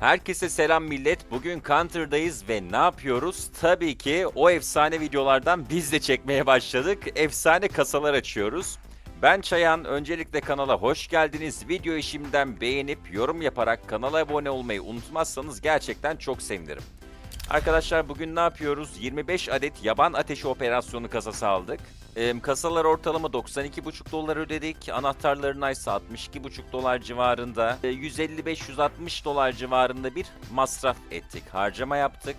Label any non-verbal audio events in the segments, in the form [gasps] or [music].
Herkese selam millet. Bugün Counter'dayız ve ne yapıyoruz? Tabii ki o efsane videolardan biz de çekmeye başladık. Efsane kasalar açıyoruz. Ben Çayan. Öncelikle kanala hoş geldiniz. Videoyu şimdiden beğenip yorum yaparak kanala abone olmayı unutmazsanız gerçekten çok sevinirim. Arkadaşlar bugün ne yapıyoruz? 25 adet yaban ateşi operasyonu kasası aldık. Ee, kasalar ortalama 92,5 dolar ödedik. Anahtarlarına ise 62,5 dolar civarında. Ee, 155-160 dolar civarında bir masraf ettik. Harcama yaptık.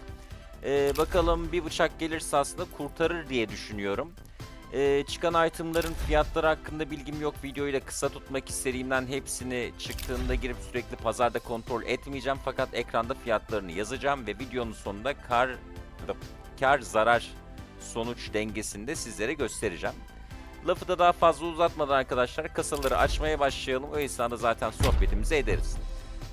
Ee, bakalım bir bıçak gelirse aslında kurtarır diye düşünüyorum. Ee, çıkan itemların fiyatları hakkında bilgim yok. Videoyu da kısa tutmak istediğimden hepsini çıktığında girip sürekli pazarda kontrol etmeyeceğim. Fakat ekranda fiyatlarını yazacağım ve videonun sonunda kar kar zarar sonuç dengesini de sizlere göstereceğim. Lafı da daha fazla uzatmadan arkadaşlar kasaları açmaya başlayalım. O esnada zaten sohbetimizi ederiz.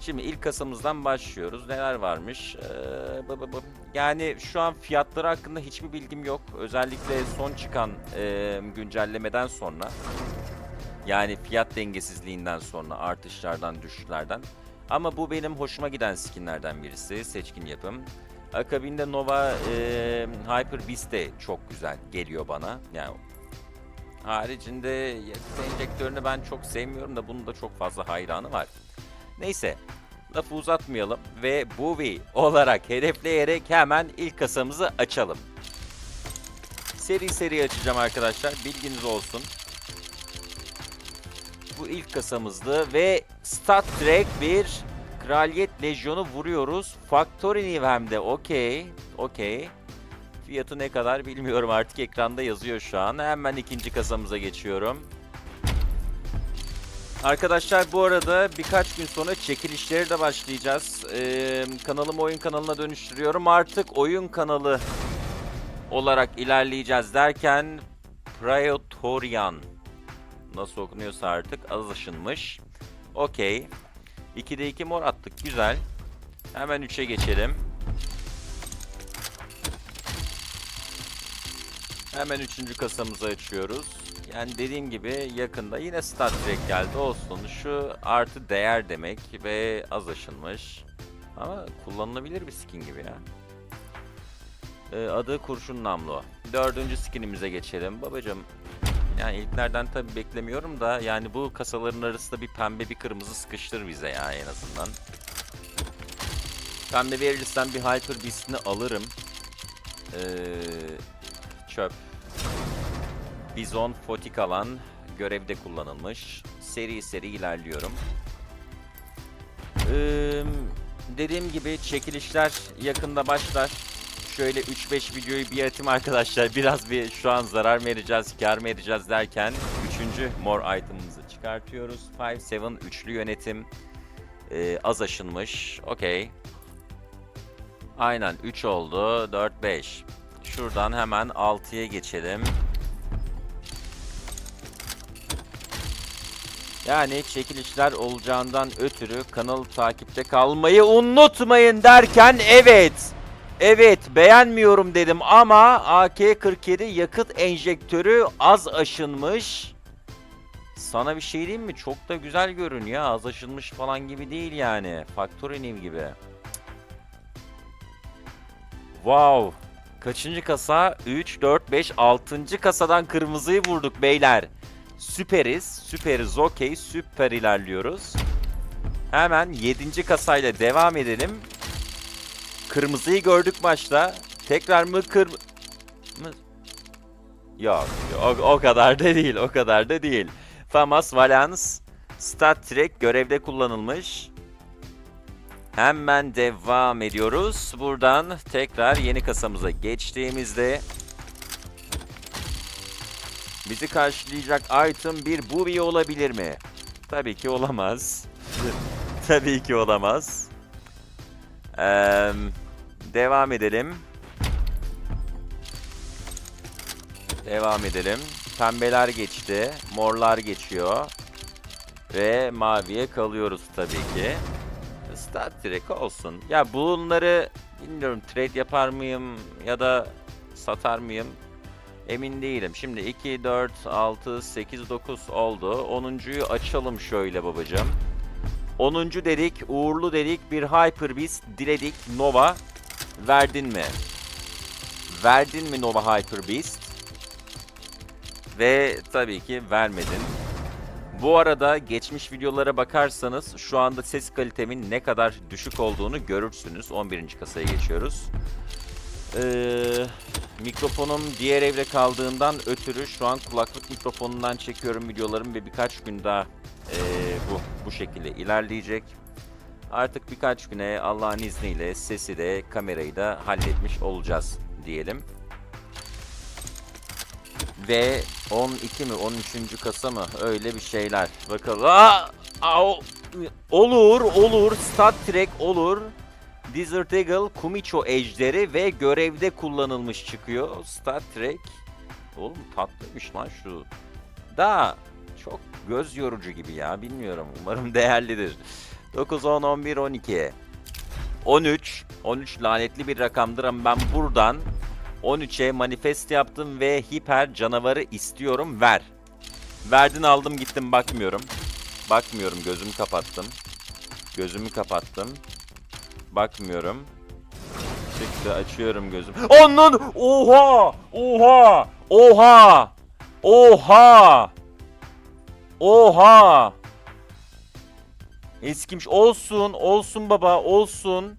Şimdi ilk kasamızdan başlıyoruz. Neler varmış? Ee, bı bı bı. Yani şu an fiyatları hakkında hiçbir bilgim yok. Özellikle son çıkan e, güncellemeden sonra. Yani fiyat dengesizliğinden sonra artışlardan düşüşlerden. Ama bu benim hoşuma giden skinlerden birisi. Seçkin yapım. Akabinde Nova e, Hyper Beast de çok güzel geliyor bana. Yani haricinde enjektörünü ben çok sevmiyorum da bunun da çok fazla hayranı var. Neyse lafı uzatmayalım ve Bowie olarak hedefleyerek hemen ilk kasamızı açalım. Seri seri açacağım arkadaşlar bilginiz olsun. Bu ilk kasamızdı ve Star Trek bir Kraliyet Lejyonu vuruyoruz. Factory New hem de okey. Okey. Fiyatı ne kadar bilmiyorum artık ekranda yazıyor şu an. Hemen ikinci kasamıza geçiyorum. Arkadaşlar bu arada birkaç gün sonra çekilişleri de başlayacağız. Ee, kanalımı oyun kanalına dönüştürüyorum. Artık oyun kanalı olarak ilerleyeceğiz derken Praetorian nasıl okunuyorsa artık alışılmış. Okey. 2'de 2 mor attık. Güzel. Hemen 3'e geçelim. Hemen 3. kasamızı açıyoruz. Yani dediğim gibi yakında yine Star Trek geldi olsun. Şu artı değer demek ve az aşınmış. Ama kullanılabilir bir skin gibi ya. Ee, adı kurşun namlu. Dördüncü skinimize geçelim. Babacım yani ilklerden tabi beklemiyorum da yani bu kasaların arasında bir pembe bir kırmızı sıkıştır bize ya en azından. Pembe verirsen bir Hyper Beast'ini alırım. Ee, çöp. Bizon Fotik alan görevde kullanılmış. Seri seri ilerliyorum. Ee, dediğim gibi çekilişler yakında başlar. Şöyle 3-5 videoyu bir atayım arkadaşlar. Biraz bir şu an zarar mı edeceğiz, kar mı edeceğiz derken 3. mor item'ımızı çıkartıyoruz. 5-7 üçlü yönetim. Ee, az aşınmış. Okey. Aynen 3 oldu. 4-5. Şuradan hemen 6'ya geçelim. Yani çekilişler olacağından ötürü kanalı takipte kalmayı unutmayın derken evet. Evet beğenmiyorum dedim ama AK-47 yakıt enjektörü az aşınmış. Sana bir şey diyeyim mi? Çok da güzel görünüyor. Az aşınmış falan gibi değil yani. Factory New gibi. Wow. Kaçıncı kasa? 3, 4, 5, 6. kasadan kırmızıyı vurduk beyler. Süperiz. Süperiz okey. Süper ilerliyoruz. Hemen 7. kasayla devam edelim. Kırmızıyı gördük maçta. Tekrar mı kır... mı? Yok, o, o kadar da değil, o kadar da değil. Famas Valans Stat Trek görevde kullanılmış. Hemen devam ediyoruz. Buradan tekrar yeni kasamıza geçtiğimizde bizi karşılayacak item bir Bubi olabilir mi? Tabii ki olamaz. [laughs] Tabii ki olamaz. Eee, devam edelim. Devam edelim. Pembeler geçti. Morlar geçiyor. Ve maviye kalıyoruz tabii ki. Star Trek olsun. Ya bunları bilmiyorum trade yapar mıyım ya da satar mıyım? Emin değilim. Şimdi 2, 4, 6, 8, 9 oldu. 10.yu açalım şöyle babacığım. 10. dedik, uğurlu dedik, bir Hyper Beast diledik. Nova verdin mi? Verdin mi Nova Hyper Beast? Ve tabii ki vermedin. Bu arada geçmiş videolara bakarsanız şu anda ses kalitemin ne kadar düşük olduğunu görürsünüz. 11. kasaya geçiyoruz. Ee, mikrofonum diğer evde kaldığından ötürü şu an kulaklık mikrofonundan çekiyorum videolarımı ve birkaç gün daha ee, bu bu şekilde ilerleyecek. Artık birkaç güne Allah'ın izniyle sesi de kamerayı da halletmiş olacağız diyelim. Ve 12 mi 13. kasa mı öyle bir şeyler. Bakalım. Aa, o- olur olur Star Trek olur. Desert Eagle, Kumicho ejderi ve görevde kullanılmış çıkıyor. Star Trek. Oğlum tatlıymış lan şu. Da çok göz yorucu gibi ya bilmiyorum. Umarım değerlidir. 9, 10, 11, 12. 13. 13 lanetli bir rakamdır ama ben buradan 13'e manifest yaptım ve hiper canavarı istiyorum ver. Verdin aldım gittim bakmıyorum. Bakmıyorum gözümü kapattım. Gözümü kapattım. Bakmıyorum. Çıktı açıyorum gözüm. Onun oha oha oha oha oha Eskimiş olsun olsun baba olsun.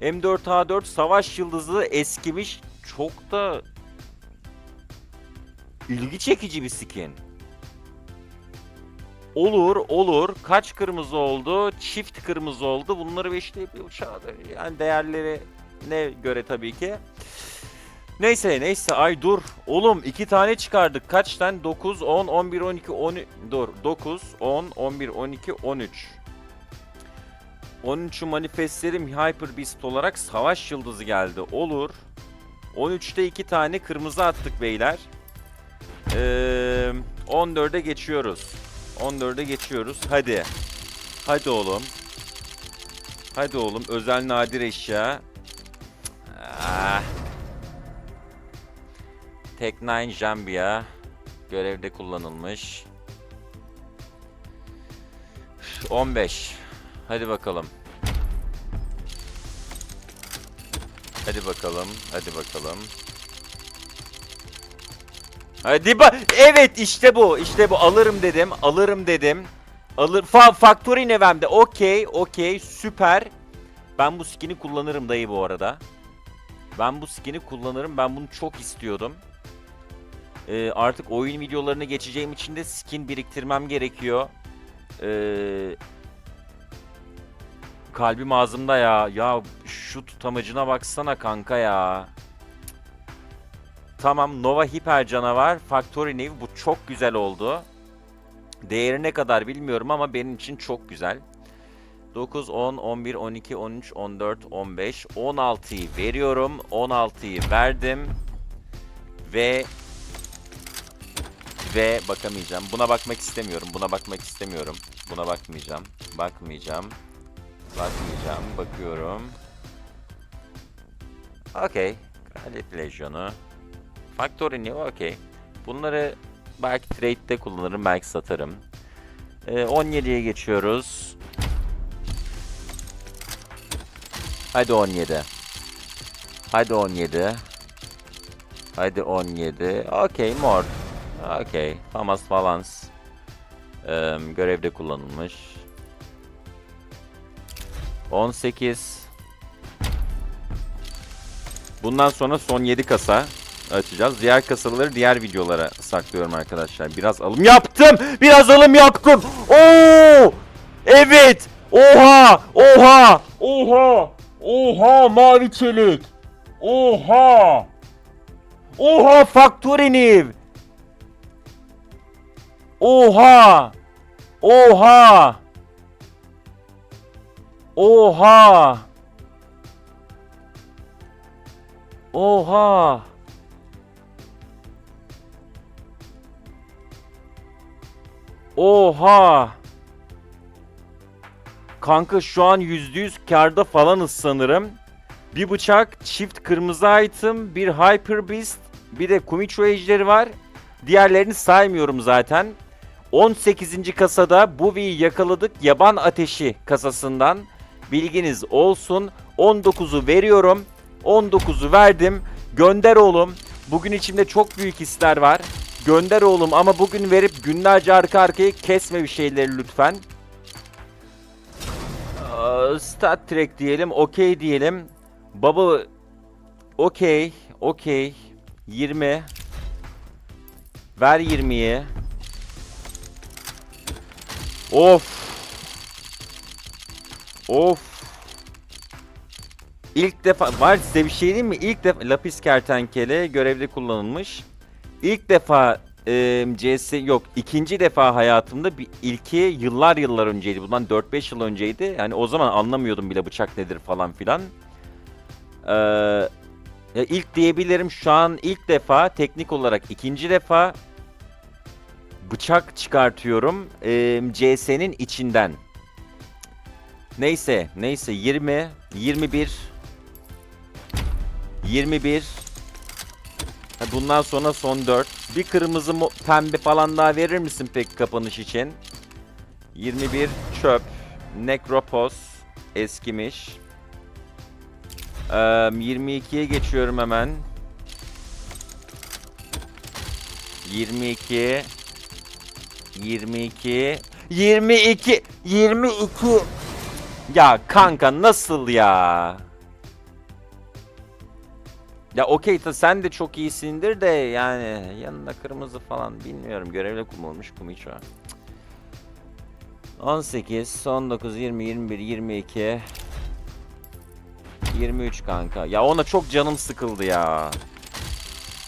M4A4 savaş yıldızı eskimiş. Çok da ilgi çekici bir skin. Olur, olur. Kaç kırmızı oldu? Çift kırmızı oldu. Bunları beşleyip yani değerleri ne göre tabii ki. Neyse neyse ay dur. Oğlum iki tane çıkardık. Kaç tane? 9, 10, 11, 12, 13. Dur. 9, 10, 11, 12, 13. 13'ü manifestlerim Hyper Beast olarak savaş yıldızı geldi. Olur. 13'te 2 tane kırmızı attık beyler. Ee, 14'e geçiyoruz. 14'e geçiyoruz. Hadi. Hadi oğlum. Hadi oğlum. Özel nadir eşya. Ah. Tek 9 Jambia. Görevde kullanılmış. 15. Hadi bakalım. Hadi bakalım. Hadi bakalım. Hadi ba Evet işte bu. İşte bu. Alırım dedim. Alırım dedim. Alır. Fa Factory Nevem'de. Okey. Okey. Süper. Ben bu skin'i kullanırım dayı bu arada. Ben bu skin'i kullanırım. Ben bunu çok istiyordum. Ee, artık oyun videolarına geçeceğim için de skin biriktirmem gerekiyor. Ee, kalbim ağzımda ya. Ya şu tutamacına baksana kanka ya. Tamam Nova Hiper canavar. Factory New bu çok güzel oldu. Değeri ne kadar bilmiyorum ama benim için çok güzel. 9, 10, 11, 12, 13, 14, 15, 16'yı veriyorum. 16'yı verdim. Ve ve bakamayacağım. Buna bakmak istemiyorum. Buna bakmak istemiyorum. Buna bakmayacağım. Bakmayacağım. Bakmayacağım. Bakıyorum. Okey. Kraliyet Lejyonu. Factory New okey. Bunları belki trade'de kullanırım. Belki satarım. Ee, 17'ye geçiyoruz. Hadi 17. Hadi 17. Hadi 17. Okey mor. Okey. Famas Balans. Ee, görevde kullanılmış. 18. Bundan sonra son 7 kasa açacağız. Diğer kasaları diğer videolara saklıyorum arkadaşlar. Biraz alım yaptım. Biraz alım yaptım. Oo! Evet. Oha! Oha! Oha! Oha mavi çelik. Oha! Oha Factory New. Oha! Oha! Oha! Oha! Oha! Kanka şu an %100 karda falanız sanırım. Bir bıçak, çift kırmızı item, bir Hyper Beast, bir de Kumicho ejderi var. Diğerlerini saymıyorum zaten. 18. kasada Buvi'yi yakaladık. Yaban ateşi kasasından. Bilginiz olsun. 19'u veriyorum. 19'u verdim. Gönder oğlum. Bugün içimde çok büyük hisler var. Gönder oğlum ama bugün verip günlerce arka arkaya kesme bir şeyleri lütfen. Aa, Stat Trek diyelim, okey diyelim. Baba, okey, okey. 20. Ver 20'yi. Of. Of. İlk defa var size bir şey diyeyim mi? İlk defa lapis kertenkele görevde kullanılmış. İlk defa e, CS yok ikinci defa hayatımda bir ilki yıllar yıllar önceydi. Bundan 4-5 yıl önceydi. Yani o zaman anlamıyordum bile bıçak nedir falan filan. Ee, ya ilk diyebilirim şu an ilk defa teknik olarak ikinci defa bıçak çıkartıyorum e, CS'nin içinden. Neyse, neyse 20, 21, 21. Bundan sonra son 4. Bir kırmızı pembe falan daha verir misin peki kapanış için? 21 çöp. Necropos eskimiş. Ee, 22'ye geçiyorum hemen. 22 22 22 22 Ya kanka nasıl ya? Ya okey sen de çok iyisindir de yani yanında kırmızı falan bilmiyorum görevle kullanılmış Kumiço. 18, 19, 20, 21, 22 23 kanka. Ya ona çok canım sıkıldı ya.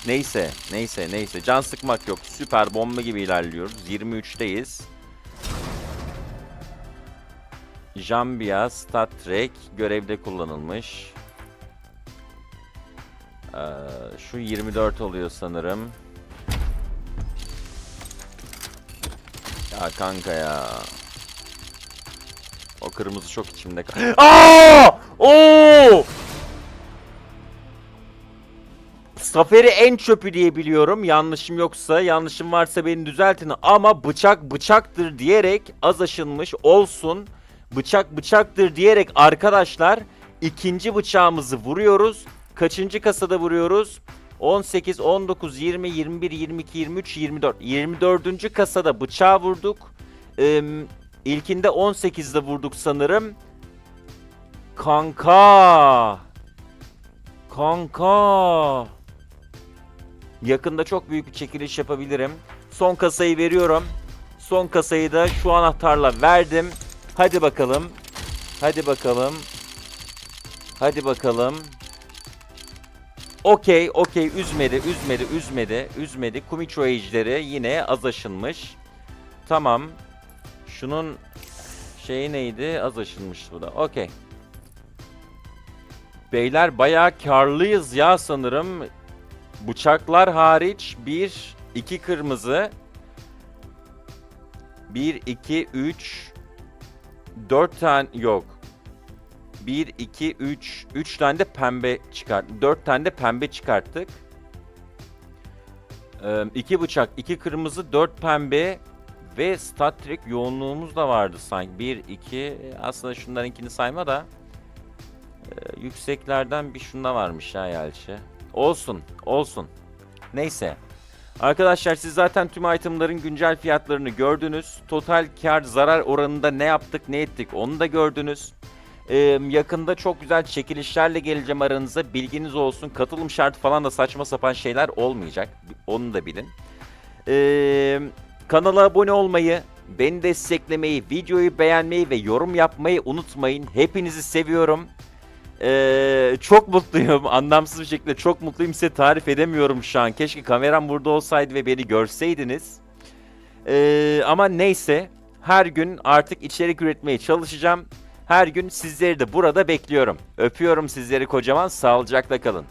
Neyse, neyse, neyse. Can sıkmak yok. Süper bomba gibi ilerliyoruz. 23'teyiz. Jambia, Star Trek görevde kullanılmış. Ee, şu 24 oluyor sanırım. Ya kanka ya. O kırmızı çok içimde [gasps] Aa! Oo! Saferi en çöpü diye biliyorum. Yanlışım yoksa, yanlışım varsa beni düzeltin. Ama bıçak bıçaktır diyerek az aşınmış olsun. Bıçak bıçaktır diyerek arkadaşlar ikinci bıçağımızı vuruyoruz. Kaçıncı kasada vuruyoruz? 18, 19, 20, 21, 22, 23, 24. 24. kasada bıçağı vurduk. Ee, ilkinde 18'de vurduk sanırım. Kanka. Kanka. Yakında çok büyük bir çekiliş yapabilirim. Son kasayı veriyorum. Son kasayı da şu anahtarla verdim. Hadi bakalım. Hadi bakalım. Hadi bakalım. Okey, okey. Üzmedi, üzmedi, üzmedi, üzmedi. Kumiço ejderi yine az aşınmış. Tamam. Şunun şeyi neydi? Az aşınmış bu da. Okey. Beyler bayağı karlıyız ya sanırım. Bıçaklar hariç 1, 2 kırmızı. 1, 2, 3, 4 tane yok. 1, 2, 3, 3 tane de pembe çıkart. 4 tane de pembe çıkarttık. 2 bıçak, 2 kırmızı, 4 pembe ve Star Trek yoğunluğumuz da vardı sanki. 1, 2, aslında şunlarınkini sayma da e, yükseklerden bir şunda varmış ya Yelçi. Olsun, olsun. Neyse. Arkadaşlar siz zaten tüm itemların güncel fiyatlarını gördünüz. Total kar zarar oranında ne yaptık ne ettik onu da gördünüz. Ee, yakında çok güzel çekilişlerle geleceğim aranıza. Bilginiz olsun. Katılım şartı falan da saçma sapan şeyler olmayacak. Onu da bilin. Ee, kanala abone olmayı, beni desteklemeyi, videoyu beğenmeyi ve yorum yapmayı unutmayın. Hepinizi seviyorum. Ee, çok mutluyum. [laughs] Anlamsız bir şekilde çok mutluyum. Size tarif edemiyorum şu an. Keşke kameram burada olsaydı ve beni görseydiniz. Ee, ama neyse. Her gün artık içerik üretmeye çalışacağım. Her gün sizleri de burada bekliyorum. Öpüyorum sizleri kocaman. Sağlıcakla kalın.